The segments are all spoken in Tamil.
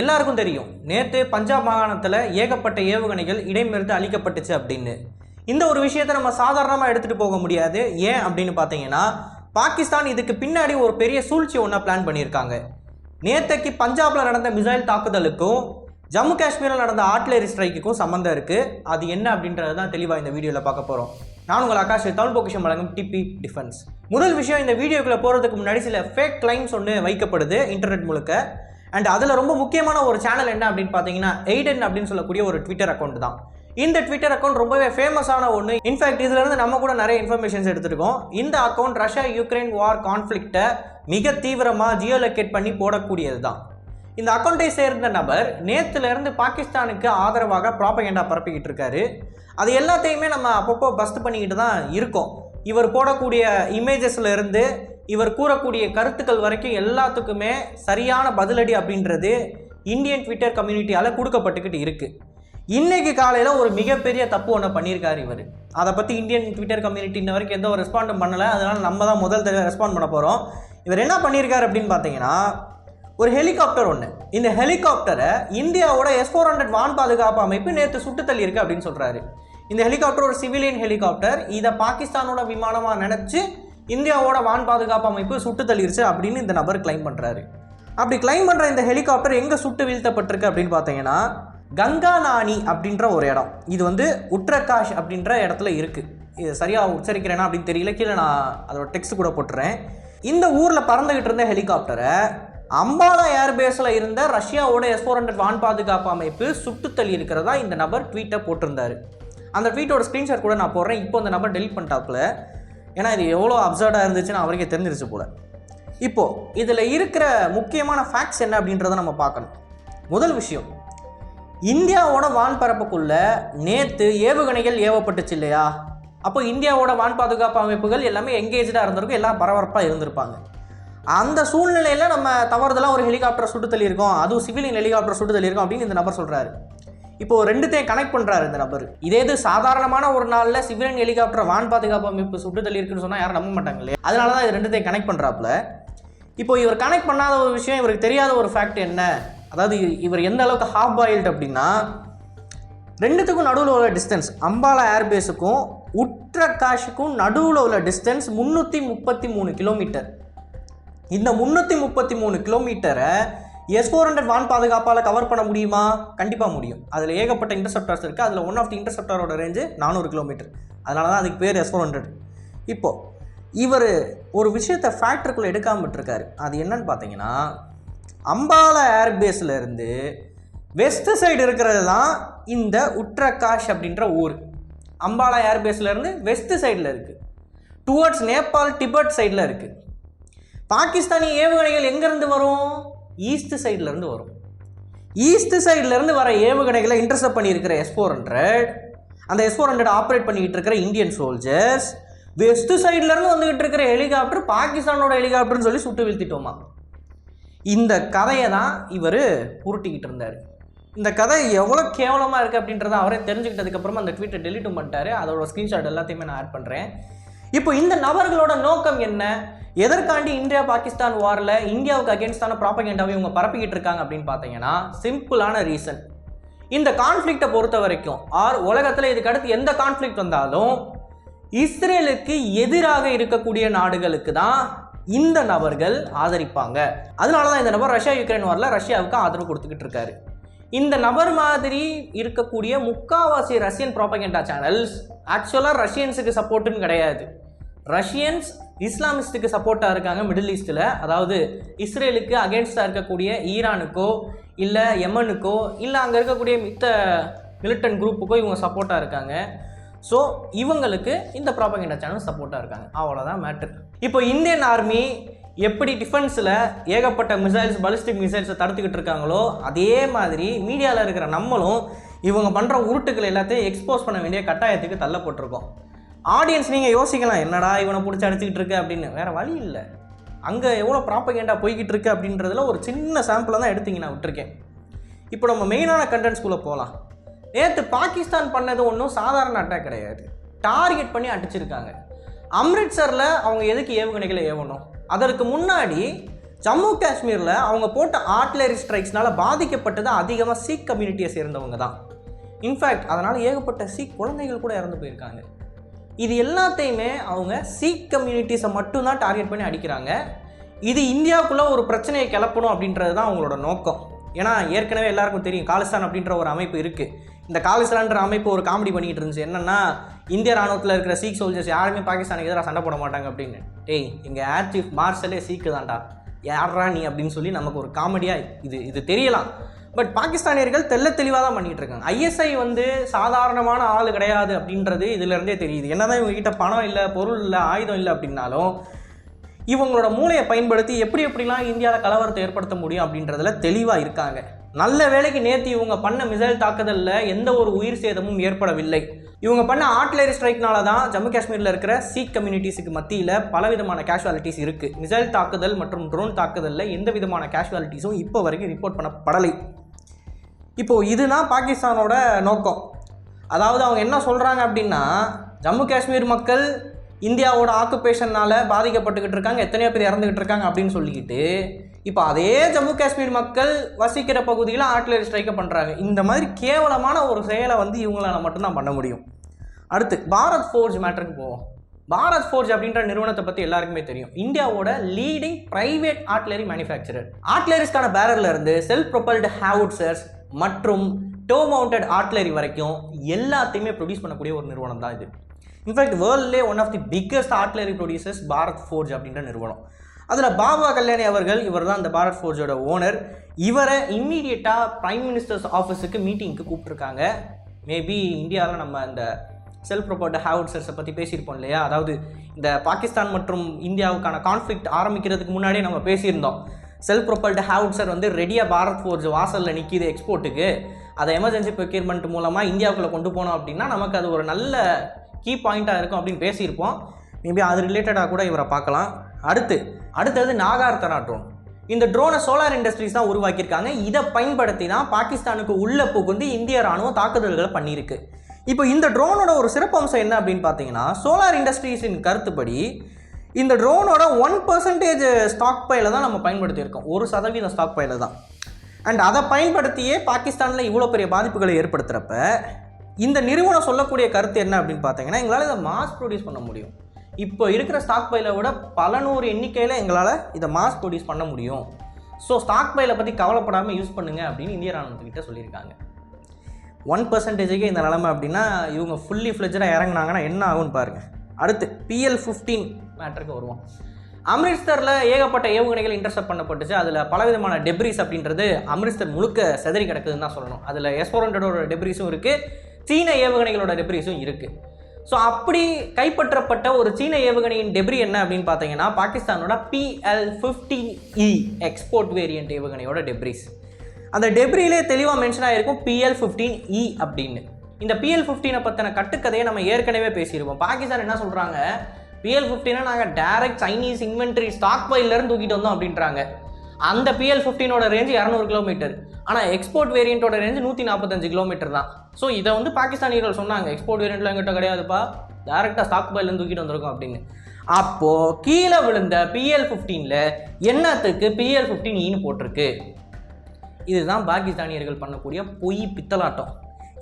எல்லாருக்கும் தெரியும். நேற்று பஞ்சாப் மாகாணத்தில் ஏகப்பட்ட ஏவுகணைகள் இடைமறித்து அளிக்கப்பட்டுச்சு அப்படின்னு. இந்த ஒரு விஷயத்தை நம்ம சாதாரணமாக எடுத்துகிட்டு போக முடியாது. ஏன் அப்படின்னு பார்த்தீங்கன்னா பாகிஸ்தான் இதுக்கு பின்னாடி ஒரு பெரிய சூழ்ச்சி ஒன்றா பிளான் பண்ணியிருக்காங்க. நேற்றைக்கு பஞ்சாபில் நடந்த மிசைல் தாக்குதலுக்கும் ஜம்மு காஷ்மீரில் நடந்த ஆர்ட்லரி ஸ்ட்ரைக்குக்கும் சம்மந்தம் இருக்குது அது என்ன அப்படின்றது தான் தெளிவாக இந்த வீடியோவில் பார்க்க போகிறோம் நான் உங்கள் ஆகாஷ் தமிழ் பொக்கிஷம் வழங்கும் டிபி டிஃபென்ஸ் முதல் விஷயம் இந்த வீடியோக்குள்ளே போகிறதுக்கு முன்னாடி சில ஃபேக் கிளைம்ஸ் ஒன்று வைக்கப்படுது இன்டர்நெட் முழுக்க. அண்ட் அதில் ரொம்ப முக்கியமான ஒரு சேனல் என்ன அப்படின்னு பார்த்தீங்கன்னா எய்டன் அப்படின்னு சொல்லக்கூடிய ஒரு ட்விட்டர் அக்கௌண்ட் தான். இந்த ட்விட்டர் அக்கௌண்ட் ரொம்பவே ஃபேமஸான ஒன்று இன்ஃபேக்ட் இதுலேருந்து நம்ம கூட நிறைய இன்ஃபர்மேஷன்ஸ் எடுத்துருக்கோம். இந்த அக்கௌண்ட் ரஷ்யா யுக்ரைன் வார் கான்ஃப்ளிக்ட்டை மிக தீவிரமாக ஜியோலொகேட் பண்ணி போடக்கூடியது தான். இந்த அக்கௌண்ட்டை சேர்ந்த நபர் நேற்றுலேருந்து பாகிஸ்தானுக்கு ஆதரவாக ப்ராப்பகேண்டா பரப்பிக்கிட்டு இருக்காரு. அது எல்லாத்தையுமே நம்ம அப்பப்போ பஸ்ட் பண்ணிக்கிட்டு தான் இருக்கோம். இவர் போடக்கூடிய இமேஜஸில் இருந்து இவர் கூறக்கூடிய கருத்துக்கள் வரைக்கும் எல்லாத்துக்குமே சரியான பதிலடி அப்படின்றது இந்தியன் ட்விட்டர் கம்யூனிட்டியால் கொடுக்கப்பட்டுக்கிட்டு இருக்குது இன்றைக்கி காலையில் ஒரு மிகப்பெரிய தப்பு ஒன்று பண்ணியிருக்காரு இவர். அதை பற்றி இந்தியன் ட்விட்டர் கம்யூனிட்டி இன்ன வரைக்கும் எந்த ஒரு ரெஸ்பாண்டும் பண்ணலை. அதனால் நம்ம தான் முதல் தடவை ரெஸ்பாண்ட் பண்ண போகிறோம் இவர் என்ன பண்ணியிருக்காரு அப்படின்னு பார்த்தீங்கன்னா ஒரு ஹெலிகாப்டர் ஒன்று இந்த ஹெலிகாப்டரை இந்தியாவோட எஸ் ஃபோர் ஹண்ட்ரட் வான் பாதுகாப்பு அமைப்பு நேற்று சுட்டு தள்ளியிருக்கு அப்படின்னு சொல்கிறாரு இந்த ஹெலிகாப்டர் ஒரு சிவிலியன் ஹெலிகாப்டர் இதை பாகிஸ்தானோட விமானமாக நினச்சி இந்தியாவோட வான் பாதுகாப்பு அமைப்பு சுட்டு தள்ளிருச்சு அப்படின்னு இந்த நபர் கிளைம் பண்ணுறாரு அப்படி கிளைம் பண்ணுற இந்த ஹெலிகாப்டர் எங்கே சுட்டு வீழ்த்தப்பட்டிருக்கு அப்படின்னு பார்த்தீங்கன்னா கங்கா நாணி அப்படின்ற ஒரு இடம். இது வந்து உட்ரகாஷ் அப்படின்ற இடத்துல இருக்குது இது சரியாக உச்சரிக்கிறேன்னா அப்படின்னு தெரியல. கீழே நான் அதோட டெக்ஸ்ட் கூட போட்டுறேன். இந்த ஊரில் பறந்துக்கிட்டு இருந்த ஹெலிகாப்டரை அம்பாலா ஏர்பேஸில் இருந்த ரஷ்யாவோட எஸ் ஃபோர் ஹண்ட்ரட் வான் பாதுகாப்பு அமைப்பு சுட்டு தள்ளி இருக்கிறதா இந்த நபர் ட்வீட்டை போட்டிருந்தாரு. அந்த ட்வீட்டோட ஸ்க்ரீன்ஷாட் கூட நான் போடுறேன். இப்போ அந்த நம்பர் டெலிட் பண்ணிட்டாப்புல. ஏன்னா இது எவ்வளோ அப்சர்டாக இருந்துச்சுன்னு அவருக்கே தெரிஞ்சிருச்சு போல. இப்போது இதில் இருக்கிற முக்கியமான ஃபேக்ட்ஸ் என்ன அப்படின்றத நம்ம பார்க்கணும். முதல் விஷயம் இந்தியாவோட வான்பரப்புக்குள்ள நேற்று ஏவுகணைகள் ஏவப்பட்டுச்சு இல்லையா? அப்போ இந்தியாவோட வான் பாதுகாப்பு அமைப்புகள் எல்லாமே எங்கேஜாக இருந்திருக்கும் எல்லாம் பரபரப்பாக இருந்திருப்பாங்க. அந்த சூழ்நிலையில் நம்ம தவறுதலாக ஒரு ஹெலிகாப்டர் சுட்டு தள்ளியிருக்கோம் அதுவும் சிவிலியன் ஹெலிகாப்டர் சுட்டு தள்ளியிருக்கோம் அப்படின்னு இந்த நபர் சொல்கிறாரு இப்போ ரெண்டுத்தையும் கனெக்ட் பண்ணுறாரு இந்த நபர். இதே இது சாதாரணமான ஒரு நாளில் சிவிலியன் ஹெலிகாப்டர் வான் பாதுகாப்பு அமைப்பு சுட்டு தள்ளியிருக்குன்னு சொன்னால் யாரும் நம்ப மாட்டாங்க இல்லையா? அதனால தான் இது ரெண்டுத்தையும் கனெக்ட் பண்ணுறாப்புல இப்போ இவர் கனெக்ட் பண்ணாத ஒரு விஷயம் இவருக்கு தெரியாத ஒரு ஃபேக்ட் என்ன? அதாவது இவர் எந்த அளவுக்கு ஹாஃப் பாயில்டு அப்படின்னா ரெண்டுத்துக்கும் நடுவில் உள்ள டிஸ்டன்ஸ் அம்பாலா ஏர்பேஸுக்கும் உட்ரகாஷுக்கும் நடுவில் உள்ள டிஸ்டன்ஸ் முந்நூற்றி முப்பத்தி மூணு கிலோமீட்டர் இந்த முந்நூற்றி முப்பத்தி மூணு கிலோமீட்டரை எஸ் ஃபோர் ஹண்ட்ரட் வான் பாதுகாப்பால் கவர் பண்ண முடியுமா? கண்டிப்பாக முடியும். அதில் ஏகப்பட்ட இன்டர்செப்டர்ஸ் இருக்குது அதில் ஒன் ஆஃப் தி இன்டர்செப்டரோட ரேஞ்சு நானூறு கிலோமீட்டர் அதனால தான் அதுக்கு பேர் எஸ் ஃபோர் ஹண்ட்ரட் இப்போது இவர் ஒரு விஷயத்தை ஃபேக்டருக்குள்ளே எடுக்காமல் விட்டுருக்காரு. அது என்னன்னு பார்த்தீங்கன்னா அம்பாலா ஏர்பேஸில் இருந்து வெஸ்ட் சைடு இருக்கிறது தான் இந்த உட்ரகாஷ் அப்படின்ற ஊர். அம்பாலா ஏர்பேஸ்லேருந்து வெஸ்ட் சைடில் இருக்குது டுவர்ட்ஸ் நேபாள் டிபெட் சைடில் இருக்குது பாகிஸ்தானி ஏவுகணைகள் எங்கேருந்து வரும்? ஈஸ்ட் சைட்லேருந்து வரும். ஈஸ்ட் சைட்லேருந்து வர ஏவுகணைகளை இன்டர்செப்ட் பண்ணியிருக்கிற எஸ் ஃபோர் ஹண்ட்ரட் அந்த எஸ் ஃபோர் ஹண்ட்ரட் ஆப்ரேட் பண்ணிக்கிட்டு இருக்கிற இந்தியன் சோல்ஜர்ஸ் வெஸ்ட் சைட்லேருந்து வந்துக்கிட்டு இருக்கிற ஹெலிகாப்டர் பாகிஸ்தானோட ஹெலிகாப்டர்னு சொல்லி சுட்டு வீழ்த்திட்டோமா. இந்த கதையை தான் இவர் உருட்டிக்கிட்டு இருந்தார். இந்த கதை எவ்வளோ கேவலமாக இருக்குது அப்படின்றத அவரே தெரிஞ்சுக்கிட்டதுக்கப்புறமா அந்த ட்வீட்டை டெலிட்டும் பண்ணிட்டாரு. அதோட ஸ்க்ரீன்ஷாட் எல்லாத்தையுமே நான் ஆட் பண்ணுறேன் இப்போ இந்த நபர்களோட நோக்கம் என்ன? எதற்காண்டி இந்தியா பாகிஸ்தான் வாரில் இந்தியாவுக்கு அகேன்ஸ்டான ப்ராப்பகேண்டாவை இவங்க பரப்பிக்கிட்டு இருக்காங்க அப்படின்னு பார்த்தீங்கன்னா சிம்பிளான ரீசன் இந்த கான்ஃப்ளிக்டை பொறுத்த வரைக்கும் ஆர் உலகத்தில் இதுக்கு அடுத்து எந்த கான்ஃப்ளிக்ட் வந்தாலும் இஸ்ரேலுக்கு எதிராக இருக்கக்கூடிய நாடுகளுக்கு தான் இந்த நபர்கள் ஆதரிப்பாங்க. அதனால தான் இந்த நபர் ரஷ்யா யுக்ரைன் வாரில் ரஷ்யாவுக்கு ஆதரவு கொடுத்துக்கிட்டு இருக்காரு. இந்த நபர் மாதிரி இருக்கக்கூடிய முக்காவாசி ரஷ்யன் ப்ராபகெண்டா சேனல்ஸ் ஆக்சுவலாக ரஷ்யன்ஸுக்கு சப்போர்ட்டுன்னு கிடையாது. ரஷ்யன்ஸ் இஸ்லாமிஸ்டுக்கு சப்போர்ட்டாக இருக்காங்க மிடில் ஈஸ்ட்டில் அதாவது இஸ்ரேலுக்கு அகேன்ஸ்டாக இருக்கக்கூடிய ஈரானுக்கோ இல்லை யமனுக்கோ இல்லை அங்கே இருக்கக்கூடிய மித்த மிலிட்டன் குரூப்புக்கோ இவங்க சப்போர்ட்டாக இருக்காங்க. ஸோ இவங்களுக்கு இந்த ப்ராப்பகேண்டா சேனல் சப்போர்ட்டாக இருக்காங்க. அவ்வளோதான் மேட்ரு இப்போ இந்தியன் ஆர்மி எப்படி டிஃபென்ஸில் ஏகப்பட்ட மிசைல்ஸ் பலிஸ்டிக் மிசைல்ஸை தடுத்துக்கிட்டு இருக்காங்களோ அதே மாதிரி மீடியாவில் இருக்கிற நம்மளும் இவங்க பண்ணுற உருட்டுக்கள் எல்லாத்தையும் எக்ஸ்போஸ் பண்ண வேண்டிய கட்டாயத்துக்கு தள்ளப்பட்டிருக்கோம் ஆடியன்ஸ் நீங்கள் யோசிக்கலாம் என்னடா இவனை பிடிச்சி அடிச்சுக்கிட்டு இருக்கு? அப்படின்னு. வேறு வழி இல்லை. அங்கே எவ்வளோ ப்ராப்பகேண்டா போய்கிட்டு இருக்கு அப்படின்றதுல ஒரு சின்ன சாம்பிளை தான் எடுத்தீங்க நான் விட்டுருக்கேன். இப்போ நம்ம மெயினான கண்டென்ட்ஸ்குள்ளே போகலாம் நேற்று பாகிஸ்தான் பண்ணது ஒன்றும் சாதாரண அட்டாக் கிடையாது. டார்கெட் பண்ணி அடிச்சிருக்காங்க. அம்ரித்சரில் அவங்க எதுக்கு ஏவுகணைகளை ஏவணும்? அதற்கு முன்னாடி ஜம்மு காஷ்மீரில் அவங்க போட்ட ஆர்ட்லரி ஸ்ட்ரைக்ஸ்னால பாதிக்கப்பட்டது அதிகமாக சீக் கம்யூனிட்டியை சேர்ந்தவங்க தான். இன்ஃபேக்ட் அதனால் ஏகப்பட்ட சீக் குழந்தைகள் கூட இறந்து போயிருக்காங்க. இது எல்லாத்தையுமே அவங்க சீக் கம்யூனிட்டிஸை மட்டும்தான் டார்கெட் பண்ணி அடிக்கிறாங்க. இது இந்தியாவுக்குள்ளே ஒரு பிரச்சனையை கிளப்பணும் அப்படின்றது தான் அவங்களோட நோக்கம். ஏன்னா ஏற்கனவே எல்லாருக்கும் தெரியும் காலிஸ்தான் அப்படின்ற ஒரு அமைப்பு இருக்குது இந்த காலிஸ்தான்ற அமைப்பு ஒரு காமெடி பண்ணிக்கிட்டு இருந்துச்சு. என்னன்னா இந்திய ராணுவத்தில் இருக்கிற சீக் சோல்ஜர்ஸ் யாருமே பாகிஸ்தானுக்கு எதிராக சண்டை போட மாட்டாங்க அப்படின்னு. டேய் எங்கள் ஏர் சீஃப் மார்ஷலே சீக்கு தான்டா. யாரா நீ அப்படின்னு சொல்லி நமக்கு ஒரு காமெடியாக இது இது தெரியலாம். பட் பாகிஸ்தானியர்கள் தெல்ல தெளிவாக தான் பண்ணிகிட்டு இருக்காங்க. ஐஎஸ்ஐ வந்து சாதாரணமான ஆள் கிடையாது அப்படின்றது இதுலேருந்தே தெரியுது. என்னதான் இவங்ககிட்ட பணம் இல்லை பொருள் இல்லை ஆயுதம் இல்லை அப்படின்னாலும் இவங்களோட மூளையை பயன்படுத்தி எப்படி எப்படிலாம் இந்தியாவில் கலவரத்தை ஏற்படுத்த முடியும் அப்படின்றதுல தெளிவாக இருக்காங்க. நல்ல வேலைக்கு நேற்று இவங்க பண்ண மிசைல் தாக்குதலில் எந்த ஒரு உயிர் சேதமும் ஏற்படவில்லை. இவங்க பண்ண ஆர்ட்லரி ஸ்ட்ரைக்னால தான் ஜம்மு காஷ்மீரில் இருக்கிற சீக் கம்யூனிட்டிஸுக்கு மத்தியில் பலவிதமான கேஷுவாலிட்டிஸ் இருக்குது மிசைல் தாக்குதல் மற்றும் ட்ரோன் தாக்குதலில் எந்த விதமான கேஷுவாலிட்டிஸும் இப்போ வரைக்கும் ரிப்போர்ட் பண்ணப்படலை. இப்போது இதுதான் பாகிஸ்தானோட நோக்கம். அதாவது அவங்க என்ன சொல்கிறாங்க அப்படின்னா ஜம்மு காஷ்மீர் மக்கள் இந்தியாவோட ஆக்குபேஷனால் பாதிக்கப்பட்டுக்கிட்டு இருக்காங்க எத்தனையோ பேர் இறந்துக்கிட்டு இருக்காங்க அப்படின்னு சொல்லிக்கிட்டு இப்போ அதே ஜம்மு காஷ்மீர் மக்கள் வசிக்கிற பகுதியில் ஆர்ட்லரி ஸ்ட்ரைக்கை பண்ணுறாங்க இந்த மாதிரி கேவலமான ஒரு செயலை வந்து இவங்களால மட்டும்தான் பண்ண முடியும். அடுத்து பாரத் ஃபோர்ஜ் மேட்டருக்கு போவோம். பாரத் ஃபோர்ஜ் அப்படின்ற நிறுவனத்தை பற்றி எல்லாருக்குமே தெரியும். இந்தியாவோட லீடிங் ப்ரைவேட் ஆர்ட்லரி மேனுஃபேக்சரர் ஆர்ட்லரிஸ்க்கான பேரர்ல இருந்து செல்ஃப் ப்ரொபல்டு ஹேவுட்சர்ஸ் மற்றும் டோ மவுண்டட் ஆர்ட்லரி வரைக்கும் எல்லாத்தையுமே ப்ரொடியூஸ் பண்ணக்கூடிய ஒரு நிறுவனம் தான் இது. In fact வேர்ல்ட்லே one of the biggest artillery producers Bharat Forge அப்படின்ற நிறுவனம். அதில் பாபா கல்யாணி அவர்கள் இவர் தான் அந்த பாரத் ஃபோர்ஜோட ஓனர் இவரை இம்மீடியட்டாக ப்ரைம் மினிஸ்டர்ஸ் ஆஃபீஸுக்கு மீட்டிங்க்கு கூப்பிட்ருக்காங்க மேபி இந்தியாவில் நம்ம இந்த செல்ஃப் ப்ரொபோர்ட் ஹேவுட்ஸர்ஸை பற்றி பேசியிருப்போம் இல்லையா? அதாவது இந்த பாகிஸ்தான் மற்றும் இந்தியாவுக்கான கான்ஃப்ளிக்ட் ஆரம்பிக்கிறதுக்கு முன்னாடியே நம்ம பேசியிருந்தோம். செல்ஃப் ப்ரொபல்டு ஹேவுட்ஸர் வந்து ரெடியாக பாரத் ஃபோர்ஜ் வாசலில் நிற்கிது எக்ஸ்போர்ட்டுக்கு அதை எமர்ஜென்சி ப்ரொக்யூர்மெண்ட் மூலமாக இந்தியாவுக்குள்ளே கொண்டு போனோம் அப்படின்னா நமக்கு அது ஒரு நல்ல கீ பாயிண்ட்டாக இருக்கும் அப்படின்னு பேசியிருப்போம். மேபி அது ரிலேட்டடாக கூட இவரை பார்க்கலாம். அடுத்து அடுத்தது நாகார்த்தனா ட்ரோன் இந்த ட்ரோனை சோலார் இண்டஸ்ட்ரீஸ் தான் உருவாக்கியிருக்காங்க. இதை பயன்படுத்தி தான் பாகிஸ்தானுக்கு உள்ள புகுந்து இந்திய ராணுவம் தாக்குதல்களை பண்ணியிருக்கு. இப்போ இந்த ட்ரோனோட ஒரு சிறப்பம்சம் என்ன அப்படின்னு பார்த்தீங்கன்னா சோலார் இண்டஸ்ட்ரீஸின் கருத்துப்படி இந்த ட்ரோனோட ஒன் பர்சன்டேஜ் ஸ்டாக் பையில தான் நம்ம பயன்படுத்தியிருக்கோம். ஒரு சதவீதம் ஸ்டாக் பையில தான். அண்ட் அதை பயன்படுத்தியே பாகிஸ்தானில் இவ்வளோ பெரிய பாதிப்புகளை ஏற்படுத்துகிறப்ப இந்த நிறுவனம் சொல்லக்கூடிய கருத்து என்ன அப்படின்னு பார்த்தீங்கன்னா எங்களால் இதை மாஸ் ப்ரொடியூஸ் பண்ண முடியும். இப்போ இருக்கிற ஸ்டாக் பையில விட பல நூறு எண்ணிக்கையில் எங்களால் இதை மாஸ் ப்ரொடியூஸ் பண்ண முடியும். ஸோ ஸ்டாக் பையில பற்றி கவலைப்படாமல் யூஸ் பண்ணுங்க அப்படின்னு இந்திய ராணுவத்துக்கிட்ட சொல்லியிருக்காங்க. ஒன் பர்சன்டேஜுக்கு இந்த நிலமை அப்படின்னா இவங்க ஃபுல்லி ஃப்ளெஜாக இறங்குனாங்கன்னா என்ன ஆகும்னு பாருங்கள் அடுத்து பிஎல் ஃபிஃப்டீன் மேட்டருக்கு வருவோம். அம்ரித்சரில் ஏகப்பட்ட ஏவுகணைகள் இன்டர்செப்ட் பண்ணப்பட்டுச்சு. அதில் பலவிதமான டெப்ரிஸ் அப்படின்றது அம்ரித்சர் முழுக்க செதறி கிடக்குதுன்னு தான் சொல்லணும். அதில் எஸ் ஃபோர் ஹண்ட்ரடோட டெப்ரிஸும் இருக்குது சீன ஏவுகணைகளோட டெப்ரிஸும் இருக்குது ஸோ அப்படி கைப்பற்றப்பட்ட ஒரு சீன ஏவுகணையின் டெப்ரி என்ன அப்படின்னு பார்த்தீங்கன்னா பாகிஸ்தானோட PL fifteen E export variant ஏவுகணையோட debris அந்த டெப்ரியிலே தெளிவாக மென்ஷன் ஆகிருக்கும் பிஎல் ஃபிஃப்டீன் இ e அப்படின்னு. இந்த பிஎல் ஃபிஃப்டீனை பற்றின கட்டுக்கதையை நம்ம ஏற்கனவே பேசியிருப்போம் பாகிஸ்தான் என்ன சொல்கிறாங்க பிஎல் ஃபிஃப்டீனை நாங்கள் டேரக்ட் சைனீஸ் இன்வென்ட்ரி ஸ்டாக் பையிலேருந்து தூக்கிட்டு வந்தோம் அப்படின்றாங்க. அந்த பிஎல் ஃபிஃப்டீனோட ரேஞ்சு இரநூறு கிலோமீட்டர் ஆனால் எக்ஸ்போர்ட் வேரியண்ட்டோட ரேஞ்சு நூற்றி நாற்பத்தஞ்சு கிலோமீட்டர் தான். ஸோ இதை வந்து பாகிஸ்தானியர்கள் சொன்னாங்க. எக்ஸ்போர்ட் வேரியண்ட்லாம் எங்கிட்ட கிடையாதுப்பா. டேரெக்டாக ஸ்டாக் பையிலேருந்து தூக்கிட்டு வந்திருக்கோம் அப்படின்னு. அப்போது கீழே விழுந்த பிஎல் ஃபிஃப்டீனில் என்னத்துக்கு பிஎல் ஃபிஃப்டீன் ஈன்னு போட்டிருக்கு? இதுதான் பாகிஸ்தானியர்கள் பண்ணக்கூடிய பொய் பித்தலாட்டம்.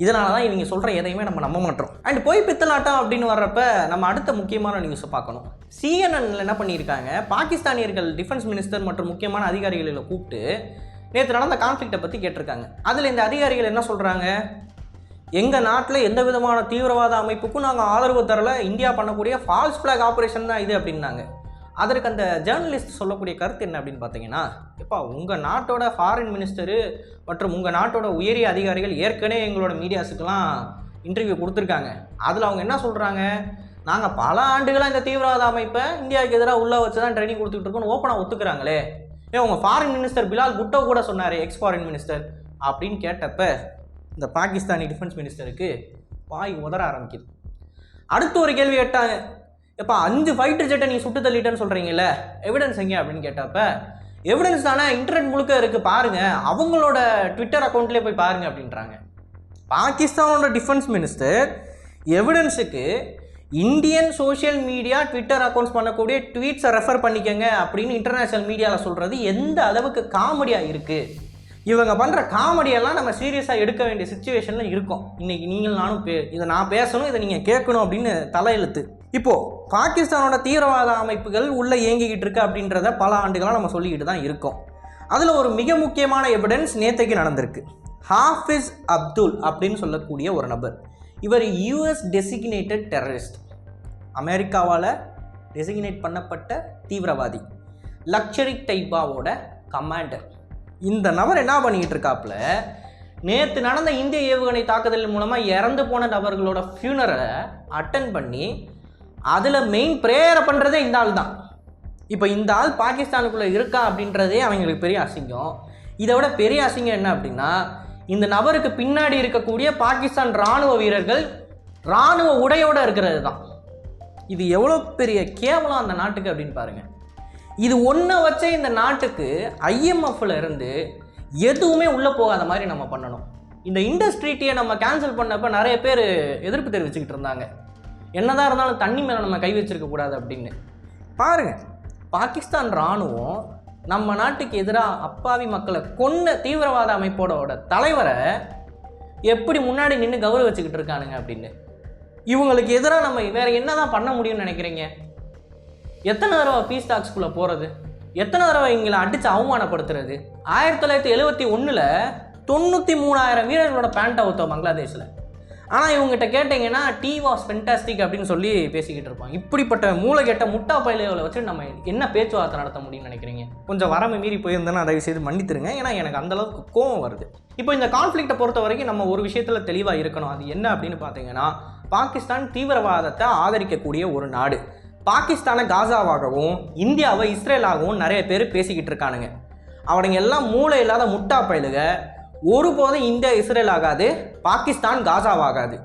இதனால தான் இவங்க சொல்கிற எதையுமே நம்ம நம்ப மாட்டோம். அண்ட் போய் பித்தலாட்டம் அப்படின்னு வர்றப்ப நம்ம அடுத்த முக்கியமான நியூஸை பார்க்கணும். சிஎன்என்ல என்ன பண்ணியிருக்காங்க? பாகிஸ்தானியர்கள் டிஃபென்ஸ் மினிஸ்டர் மற்றும் முக்கியமான அதிகாரிகளை கூப்பிட்டு நேற்று நடந்த கான்ஃப்ளிக்ட்டை பற்றி கேட்டிருக்காங்க. அதில் இந்த அதிகாரிகள் என்ன சொல்கிறாங்க எங்கள் நாட்டில் எந்த விதமான தீவிரவாத அமைப்புக்கும் நாங்கள் ஆதரவு தரல. இந்தியா பண்ணக்கூடிய ஃபால்ஸ் ஃப்ளாக் ஆப்ரேஷன் தான் இது அப்படின்னாங்க. அதற்கு அந்த ஜேர்னலிஸ்ட் சொல்லக்கூடிய கருத்து என்ன அப்படின்னு பார்த்தீங்கன்னா எப்பா உங்கள் நாட்டோட ஃபாரின் மினிஸ்டரு மற்றும் உங்கள் நாட்டோட உயரிய அதிகாரிகள் ஏற்கனவே எங்களோட மீடியாஸுக்கெல்லாம் இன்டர்வியூ கொடுத்துருக்காங்க. அதில் அவங்க என்ன சொல்கிறாங்க நாங்கள் பல ஆண்டுகளாக இந்த தீவிரவாத அமைப்பை இந்தியாவுக்கு எதிராக உள்ள வச்சு தான் ட்ரைனிங் கொடுத்துட்டு இருக்கோம்னு ஓப்பனாக ஒத்துக்கிறாங்களே. ஏன் உங்கள் ஃபாரின் மினிஸ்டர் பிலால் புட்டோ கூட சொன்னார் எக்ஸ் ஃபாரின் மினிஸ்டர் அப்படின்னு கேட்டப்ப இந்த பாகிஸ்தானி டிஃபென்ஸ் மினிஸ்டருக்கு வாய் உதற ஆரம்பிக்குது. அடுத்து ஒரு கேள்வி கேட்டாங்க. இப்போ அஞ்சு ஃபைட்டர் ஜெட்டை நீ சுட்டு தள்ளிட்டேன்னு சொல்கிறீங்கல்ல எவிடன்ஸ் எங்கே அப்படின்னு கேட்டப்ப எவிடன்ஸ் தானே இன்டர்நெட் முழுக்க இருக்குது பாருங்கள் அவங்களோட ட்விட்டர் அக்கௌண்ட்லேயே போய் பாருங்க அப்படின்றாங்க. பாகிஸ்தானோட defence minister எவிடன்ஸுக்கு Indian social media Twitter accounts பண்ணக்கூடிய ட்வீட்ஸை ரெஃபர் பண்ணிக்கங்க அப்படின்னு இன்டர்நேஷ்னல் மீடியாவில் சொல்கிறது எந்த அளவுக்கு காமெடியாக இருக்குது இவங்க பண்ணுற காமெடியெல்லாம் நம்ம சீரியஸாக எடுக்க வேண்டிய சுச்சுவேஷனில் இருக்கோம். இன்றைக்கி நீங்கள் நானும் பே இதை நான் பேசணும் இதை நீங்கள் கேட்கணும் அப்படின்னு தலையெழுத்து. இப்போது பாகிஸ்தானோட தீவிரவாத அமைப்புகள் உள்ளே இயங்கிக்கிட்டு இருக்கு அப்படின்றத பல ஆண்டுகளாக நம்ம சொல்லிக்கிட்டு தான் இருக்கோம். அதில் ஒரு மிக முக்கியமான எவிடன்ஸ் நேத்தைக்கு நடந்திருக்கு. ஹாஃபிஸ் அப்துல் அப்படின்னு சொல்லக்கூடிய ஒரு நபர். இவர் யூஎஸ் டெசிக்னேட்டட் டெரரிஸ்ட் அமெரிக்காவால் டெசிக்னேட் பண்ணப்பட்ட தீவிரவாதி. லக்ஷரி டைபாவோட கமாண்டர் இந்த நபர் என்ன பண்ணிக்கிட்டு இருக்காப்புல? நேற்று நடந்த இந்திய ஏவுகணை தாக்குதல் மூலமாக இறந்து போன நபர்களோட ஃபியூனரை அட்டன் பண்ணி அதில் மெயின் ப்ரேயரை பண்ணுறதே இந்த ஆள் தான். இப்போ இந்த ஆள் பாகிஸ்தானுக்குள்ளே இருக்கா அப்படின்றதே அவங்களுக்கு பெரிய அசிங்கம். இதை விட பெரிய அசிங்கம் என்ன அப்படின்னா இந்த நபருக்கு பின்னாடி இருக்கக்கூடிய பாகிஸ்தான் இராணுவ வீரர்கள் இராணுவ உடையோடு இருக்கிறது தான். இது எவ்வளோ பெரிய கேவலம் அந்த நாட்டுக்கு அப்படின்னு பாருங்கள் இது ஒன்றை வச்சே இந்த நாட்டுக்கு ஐஎம்எஃப்ல இருந்து எதுவுமே உள்ளே போகாத மாதிரி நம்ம பண்ணணும். இந்த இண்டஸ்ட்ரீட்டியை நம்ம கேன்சல் பண்ணப்போ நிறைய பேர் எதிர்ப்பு தெரிவிச்சுக்கிட்டு இருந்தாங்க. என்னதான் இருந்தாலும் தண்ணி மேலே நம்ம கை வச்சிருக்க கூடாது அப்படின்னு. பாருங்க பாகிஸ்தான் இராணுவம் நம்ம நாட்டுக்கு எதிராக அப்பாவி மக்களை கொன்ன தீவிரவாத அமைப்போட தலைவரை எப்படி முன்னாடி நின்று கௌரவிச்சுக்கிட்டு இருக்கானுங்க அப்படின்னு. இவங்களுக்கு எதிராக நம்ம வேற என்னதான் பண்ண முடியும்னு நினைக்கிறீங்க? எத்தனை தடவை பீஸ் டாக்ஸ்குள்ளே போகிறது எத்தனை தடவை இவங்களை அடித்து அவமானப்படுத்துறது? ஆயிரத்தி தொள்ளாயிரத்தி எழுபத்தி ஒன்றில் தொண்ணூற்றி மூணாயிரம் வீரர்களோட பேண்ட் அவுத்தோம் பங்களாதேஷில். ஆனால் இவங்ககிட்ட கேட்டிங்கன்னா டீ வாஸ் ஃபென்டாஸ்டிக் அப்படின்னு சொல்லி பேசிக்கிட்டு இருப்பாங்க. இப்படிப்பட்ட மூளைகெட்ட முட்டா பயிலுகளை வச்சு நம்ம என்ன பேச்சுவார்த்தை நடத்த முடியும்னு நினைக்கிறீங்க? கொஞ்சம் வரமை மீறி போயிருந்தேன்னா தயவு செய்து மன்னித்துருங்க. ஏன்னா எனக்கு அந்த அளவுக்கு கோவம் வருது. இப்போ இந்த கான்ஃப்ளிக்ட்டை பொறுத்த வரைக்கும் நம்ம ஒரு விஷயத்தில் தெளிவாக இருக்கணும். அது என்ன அப்படின்னு பார்த்தீங்கன்னா பாகிஸ்தான் தீவிரவாதத்தை ஆதரிக்கக்கூடிய ஒரு நாடு. பாகிஸ்தானை காசாவாகவும் இந்தியாவை இஸ்ரேலாகவும் நிறைய பேர் பேசிக்கிட்டு இருக்கானுங்க. அவனுங்க எல்லாம் மூளை இல்லாத முட்டா பயலுக ஒருபோதும் இந்தியா இஸ்ரேல் ஆகாது பாகிஸ்தான் காசாவாகாது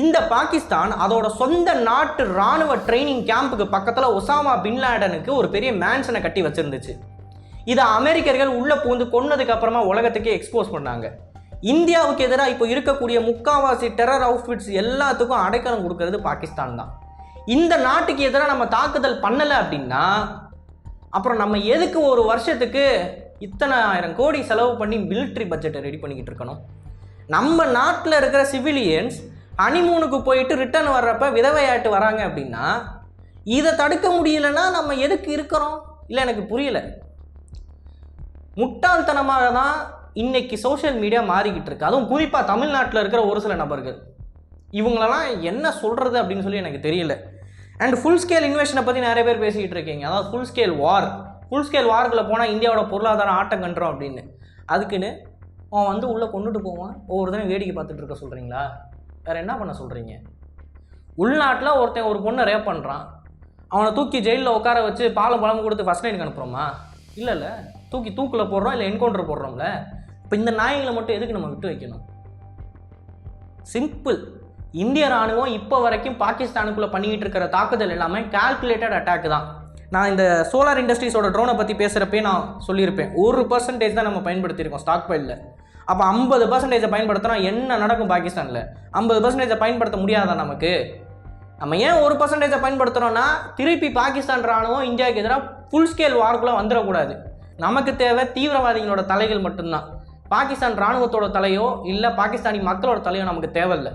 இந்த பாகிஸ்தான் அதோட சொந்த நாட்டு ராணுவ ட்ரைனிங் கேம்புக்கு பக்கத்தில் ஒசாமா பின்லாடனுக்கு ஒரு பெரிய மேன்ஷனை கட்டி வச்சிருந்துச்சு. இதை அமெரிக்கர்கள் உள்ளே பூந்து கொன்னதுக்கு அப்புறமா உலகத்துக்கே எக்ஸ்போஸ் பண்ணாங்க. இந்தியாவுக்கு எதிராக இப்போ இருக்கக்கூடிய முக்காவாசி டெரர் அவுட்ஃபிட்ஸ் எல்லாத்துக்கும் அடைக்கலம் கொடுக்கறது பாகிஸ்தான் தான். இந்த நாட்டுக்கு எதிராக நம்ம தாக்குதல் பண்ணலை அப்படின்னா அப்புறம் நம்ம எதுக்கு ஒரு வருஷத்துக்கு இத்தனை ஆயிரம் கோடி செலவு பண்ணி மிலிட்ரி பட்ஜெட்டை ரெடி பண்ணிக்கிட்டு இருக்கணும். நம்ம நாட்டில் இருக்கிற சிவிலியன்ஸ் ஹனிமூனுக்கு போயிட்டு ரிட்டர்ன் வர்றப்ப விதவையாட்டு வராங்க அப்படின்னா இதை தடுக்க முடியலன்னா நம்ம எதுக்கு இருக்கிறோம்? இல்லை எனக்கு புரியல. முட்டாள்தனமாக தான் இன்னைக்கு சோஷியல் மீடியா மாறிக்கிட்டு இருக்கு. அதுவும் குறிப்பாக தமிழ்நாட்டில் இருக்கிற ஒரு சில நபர்கள். இவங்களெல்லாம் என்ன சொல்கிறது அப்படின்னு சொல்லி எனக்கு தெரியல. அண்ட் ஃபுல் ஸ்கேல் இன்வெஷனை பற்றி நிறைய பேர் பேசிக்கிட்டு இருக்கீங்க. அதாவது full scale war full scale வார்க்குள்ளே போனால் இந்தியாவோட பொருளாதாரம் ஆட்டம் கண்டுறோம் அப்படின்னு. அதுக்குன்னு அவன் வந்து உள்ளே கொண்டுட்டு போவான். ஒவ்வொரு தடவை வேடிக்கை பார்த்துட்டு இருக்க சொல்கிறீங்களா வேறு என்ன பண்ண சொல்கிறீங்க உள்நாட்டில் ஒருத்தன் ஒரு பொண்ணை ரேப் பண்ணுறான் அவனை தூக்கி ஜெயிலில் உட்கார வச்சு பாலம் பழம் கொடுத்து ஃபஸ்ட் நைனுக்கு அனுப்புகிறோமா இல்லை இல்லை. தூக்கி தூக்கில் போடுறோம் இல்லை என்கவுண்டர் போடுறோம்ல? இப்போ இந்த நாய்களை மட்டும் எதுக்கு நம்ம விட்டு வைக்கணும்? சிம்பிள் இந்திய ராணுவம் இப்போ வரைக்கும் பாகிஸ்தானுக்குள்ளே பண்ணிக்கிட்டு இருக்கிற தாக்குதல் எல்லாமே கால்குலேட்டட் அட்டாக் தான். நான் இந்த சோலார் இண்டஸ்ட்ரீஸோட ட்ரோனை பற்றி பேசுகிறப்பே நான் சொல்லியிருப்பேன். ஒரு பர்சன்டேஜ் தான் நம்ம பயன்படுத்தியிருக்கோம் ஸ்டாக் பைலில் அப்போ ஐம்பது பர்சன்டேஜை பயன்படுத்தினா என்ன நடக்கும் பாகிஸ்தானில்? ஐம்பது பர்சன்டேஜை பயன்படுத்த முடியாதா நமக்கு? நம்ம ஏன் ஒரு பர்சன்டேஜை பயன்படுத்துகிறோன்னா திருப்பி பாகிஸ்தான் ராணுவம் இந்தியாவுக்கு எதிராக ஃபுல் ஸ்கேல் வார்க்குள்ளே வந்துடக்கூடாது. நமக்கு தேவை தீவிரவாதிகளோட தலைகள் மட்டும்தான். பாகிஸ்தான் ராணுவத்தோட தலையோ இல்லை பாகிஸ்தானி மக்களோட தலையோ நமக்கு தேவையில்லை.